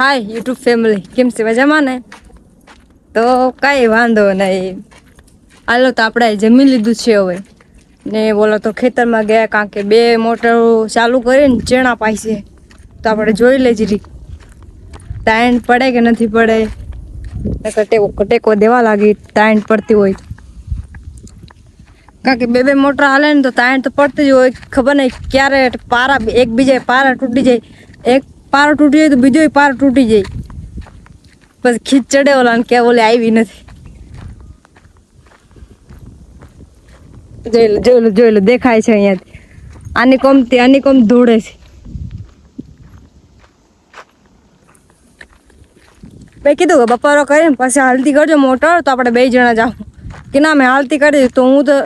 હાય, YouTube family કેમ છે? મજામાં ને? તો કાંઈ વાંધો નહીં. હાલો તો આપણે જમી લીધું છે હવે. ને બોલો તો ખેતરમાં ગયા કારણ કે બે મોટર ચાલુ કરીને ચેણા છે. તો આપણે જોઈ લેજી રી. ટાઈમ પડે કે નથી પડે? નકર ટેકો ટેકો દેવા લાગી ટાઈમ પડતી હોય. કારણ કે બે બે મોટર હાલે ને તો તાણ તો પડતી જ હોય. ખબર નહીં ક્યારે પારા એકબીજા પારા તૂટી જાય. એક પારો તૂટી જાય તો બીજો પારો તૂટી જાય. પછી ખીચ ચડે ઓલા ને કે ઓલે આવી નથી. જોઈ લો જોઈ લો જોઈ લો, દેખાય છે અહીંયાથી. આની કોમથી આની કોમ દોડે છે. મેં કીધું કે બપોરો કરીને પછી હાલતી કરજો મોટર તો આપણે બે જણા જાઉં. કે ના, મેં હાલતી કરી તો હું તો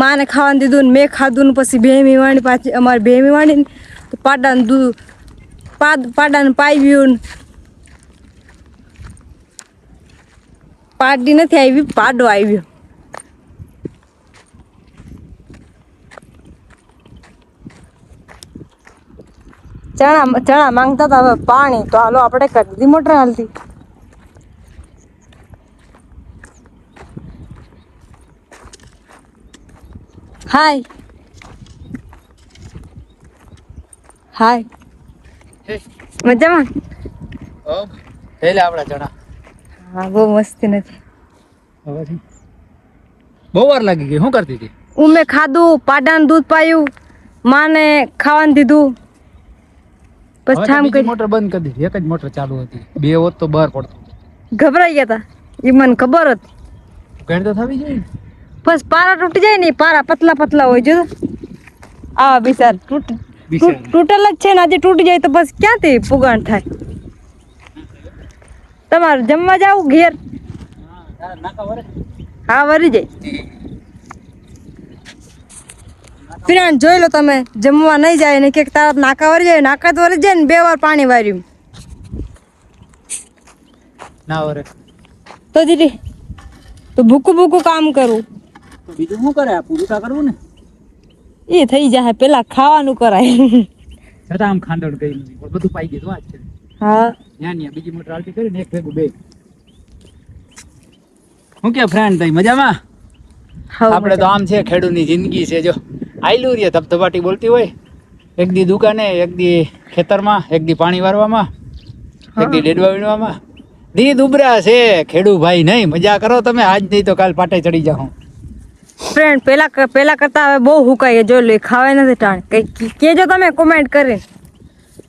માને ખાવાનું દીધું ને મેં ખાધું ને પછી ભેમી વાણી પાછી, અમારી ભેમી વાણી તો પાટાને દૂધ પાદ પાડાને પાવ્યું પાડી નથી આવી, પાડો આવ્યો. ચણા ચણા માંગતા હતા હવે પાણી, તો હાલો આપણે કરી દીધી મોટર હાલતી હાય. હાય. મજામાં? પહેલે આપણા ચણા હા બહુ મસ્તી નથી. બહુ વાર લાગી ગઈ. શું કરતી હતી? ઉમે ખાધું પાડાનું દૂધ પાયું માને ખાવાનું દીધું. પછી ઠામ કરી. મોટર બંધ કરી દીધી. એક જ મોટર ચાલુ હતી. બે હોત તો બહાર પડતું ગભરાઈ ગયા હતા એ મને ખબર હતી. ઘણી તો થવી જોઈએ. બસ પારા તૂટી જાય ને પારા પતલા પતલા હોય જો આ બિચાર તૂટ- તૂટેલ જ છે ને આજે તૂટી જાય તો બસ ક્યાંથી પુગાણ થાય? તમારે જમવા જાવ ઘેર? હા વરી જાય ફિરાણ જોઈ લો તમે જમવા નહીં જાય ને કે તારા નાકા વરી જાય નાકા તો વરી જાય ને બે વાર પાણી વાર્યું. ના વરે. તો દીદી તો ભૂકું ભૂકું કામ કરું. બીજું શું કરે? પૂરું કરવું ને? એ થઈ જાય પેલા ખાવાનું કરાય. છતાં આમ ખાંડળ કઈ નથી પણ બધું પાઈ ગયું વાત છે. હા. ત્યાં ત્યાં બીજી મોટર આલતી કરીને એક ભેગું બે. હું કે ફ્રેન્ડ તઈ મજામાં? આપણે તો આમ છે ખેડૂતની જિંદગી છે જો. આયલું રે ધબધબાટી બોલતી હોય. એક દી દુકાને એક દી ખેતરમાં એક દી પાણી વારવામાં એક દી ડેડવા વીણવામાં. દી દુબરા છે ખેડૂ ભાઈ નહીં મજા કરો તમે. આજ નહીં તો કાલ પાટે ચડી જાઉં. ફ્રેન્ડ પેલા પહેલા પેલા કરતા હવે બહુ હુકાય જોઈ લો ખાવાય નથી ટાણ. કઈ કેજો તમે કોમેન્ટ કરી.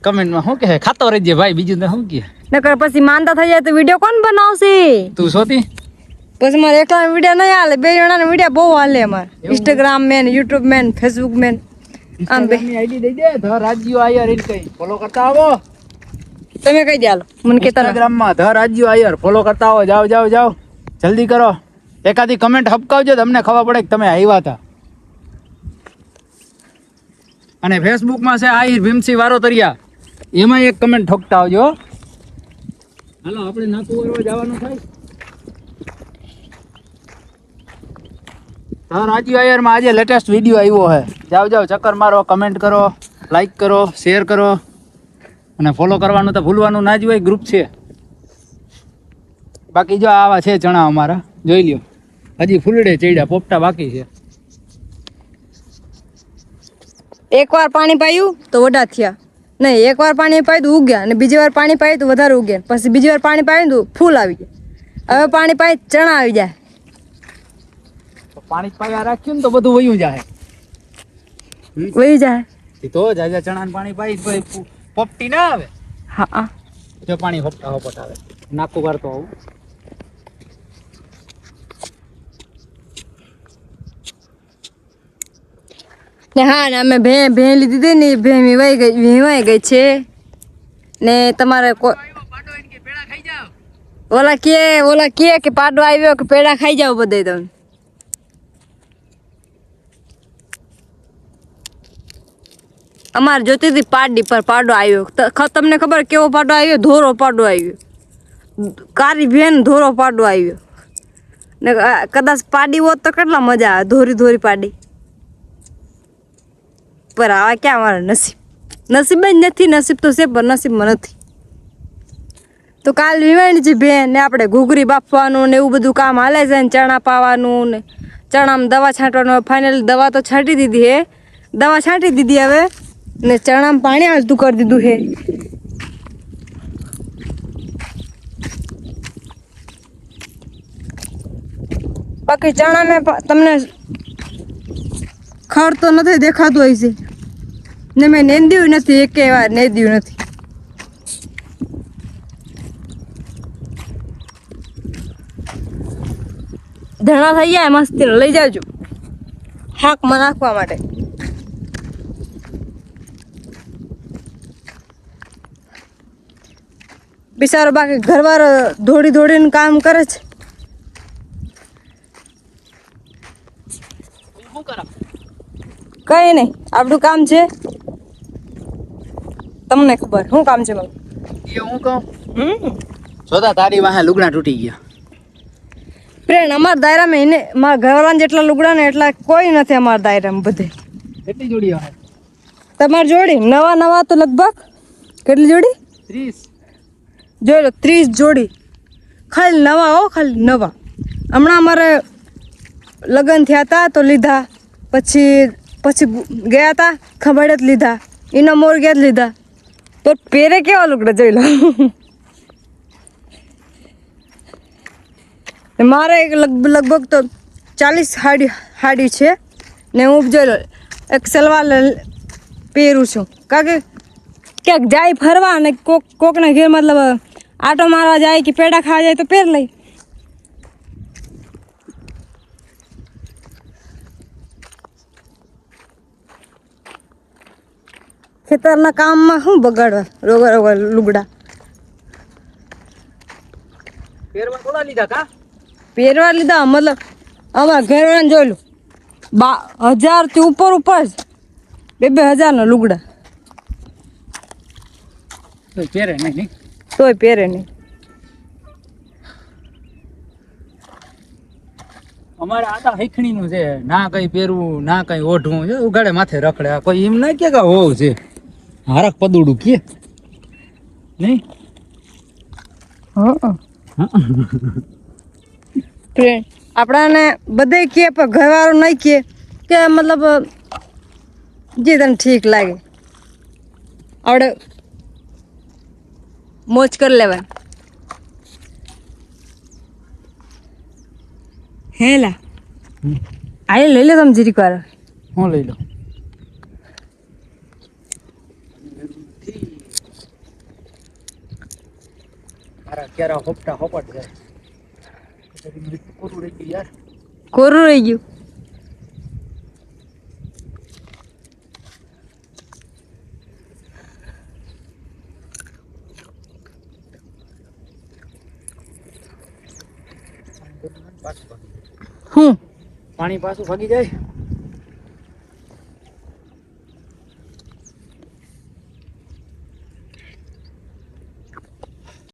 કમેન્ટમાં શું કહે? ખાતો રહેજે ભાઈ બીજું તો શું કહે? નકર પછી માનતા થઈ જાય તો વીડિયો કોણ બનાવશે? તું શોધી? પછી મારે એકલા વીડિયો નહીં હાલે. બે જણાના વીડિયો બહુ હાલે અમારે. ઇન્સ્ટાગ્રામ મેન યુટ્યુબ મેન ફેસબુક મેન આમ બે. આઈડી દઈ દે ધ રાજ્યો આયર ઇન કઈ. ફોલો કરતા આવો. તમે કઈ દે હાલો. મને કેતા રહો. ઇન્સ્ટાગ્રામમાં ધ રાજ્યો આયર. ફોલો કરતા આવો. જાઓ જાઓ જાઓ. જલ્દી કરો. એકાદી કમેન્ટ હપકાવજો તમને ખબર પડે કે તમે આવ્યા હતા. અને ફેસબુકમાં છે આહિર ભીમસી વારો તરિયા એમાં એક કમેન્ટ ઠોકતા આવજો. હાલો, આપણે નાતું વરવા જવાનું થાય. હા રાજ્ય આયરમાં આજે લેટેસ્ટ વીડિયો આવ્યો છે જાઓ જાઓ, ચક્કર મારો કમેન્ટ કરો લાઈક કરો શેર કરો. અને ફોલો કરવાનું તો ભૂલવાનું ના જ હોય ગ્રુપ છે. બાકી જો આવા છે ચણા અમારા, જોઈ લ્યો. હજી ફૂલડે ચડ્યા પોપટા બાકી છે. એકવાર પાણી પાયું તો વડા થયા. નહીં એકવાર પાણી પાયું તો ઉગ્યા અને બીજી વાર પાણી પાયું તો વધારે ઉગ્યા પછી બીજી વાર પાણી પાયું તો ફૂલ આવી ગયા. હવે પાણી પાય ચણા આવી જાય. તો પાણી જ પાયા રાખ્યું ને તો બધું વયું જાય. વહી જાય. એ તો જાજા ચણા પાણી પાઈ તો એ પો- પોપટી ના આવે. હા હા. જો પાણી હોપટા હોપટ આવે. નાખું કરતો આવું. ને હા, ને અમે ભે ભે લીધી હતી ને ભે વીવાઈ ગઈ વીવાઈ ગઈ છે. ને તમારે ઓલા કે ઓલા કે કે પાડો આવ્યો કે પેડા ખાઈ જાવ બધે તમે. અમારે જોતી હતી પાડી પર પાડો આવ્યો. તમને ખબર કેવો પાડો આવ્યો? ધોરો પાડો આવ્યો. કારી ભેન ધોરો પાડો આવ્યો. ને કદાચ પાડી હોત તો કેટલા મજા આવે ધોરી ધોરી પાડી. પર આવા ક્યાં અમારા નસીબ. નસીબ જ નથી, નસીબ તો છે, પણ નસીબમાં નથી. તો કાલ વિવાણી છે બેન ને આપણે ઘૂઘરી બાફવાનું ને એવું બધું કામ હાલે છે ને ચણા પાવાનું ને ચણામાં દવા છાંટવાનું ફાઇનલ દવા તો છાંટી દીધી હે. દવા છાંટી દીધી હવે ને ચણામાં પાણી હાલતું કરી દીધું હે. બાકી ચણા મેં તમને ખર તો નથી દેખાતું હોય છે. ને મેં નેંદ્યું નથી એક વાર નેંદ્યું નથી. ધણા થઈ જાય મસ્તી લઈ જાજો. હાકમાં નાખવા માટે. બિચારો બાકી ઘરવાળો દોડી દોડીને કામ કરે છે. કઈ નહીં આપણું કામ છે. તમને ખબર. શું કામ છે એ હું કહું? જોતા તારી વાહે લુગડા તૂટી ગયા. પ્રેણ અમારા દાયરામાં એને મારા ઘરવાળાને જેટલા લુગડા ને એટલા કોઈ નથી અમારા દાયરામાં બધે. કેટલી જોડી આવે? તમારી જોડી? નવા નવા તો લગભગ? કેટલી જોડી? ત્રીસ. જોઈ લો ત્રીસ જોડી. ખાલી નવા હો ખાલી નવા. હમણાં અમારે લગ્ન થયા હતા તો લીધા. પછી પછી ગયા હતા ખબર જ લીધા. એના મોર ગયા જ લીધા. તો પહેરે કેવા લુગડા જોઈ લો? મારે લગભગ તો ચાલીસ હાડી હાડી છે ને હું જોઈ લો, એક સલવાર પહેરું છું. કારણ કે ક્યાંક જાય ફરવા અને કોક, કોકના ઘેર મતલબ આટો મારવા જાય કે પેડા ખાવા જાય તો પહેર લઈ. ખેતરના કામમાં શું બગાડવા? રોગા રોગા લુગડા. પહેરવા લીધા મતલબ અમારા ઘરવાળાને જોયેલું બા બા હજારથી ઉપર ઉપર જ બે બે હજારના લુગડા. પહેરે નહીં નહીં? તોય પહેરે નહીં. અમારે આતા હૈખણીનું છે ના કઈ પહેરવું ના કઈ ઓઢવું છે ઉગાડે માથે રખડે. કોઈ એમ ના કે હોવું છે? હારક પદુડું કે? નહીં? આપણાને બધે કે પણ ઘરવાળો નહીં કહે કે મતલબ જે તને ઠીક લાગે. આપણે મોજ કરી લેવાય. હેલા. આ લઈ લે તમે જરીક વાર હું લઈ લો મારા ક્યારા હોપટા હોપટ જાય પૂરું રહી ગયું યાર? કોરું રહી ગયું? પાછું ભાગી જાય. હું? પાણી પાછું ભાગી જાય?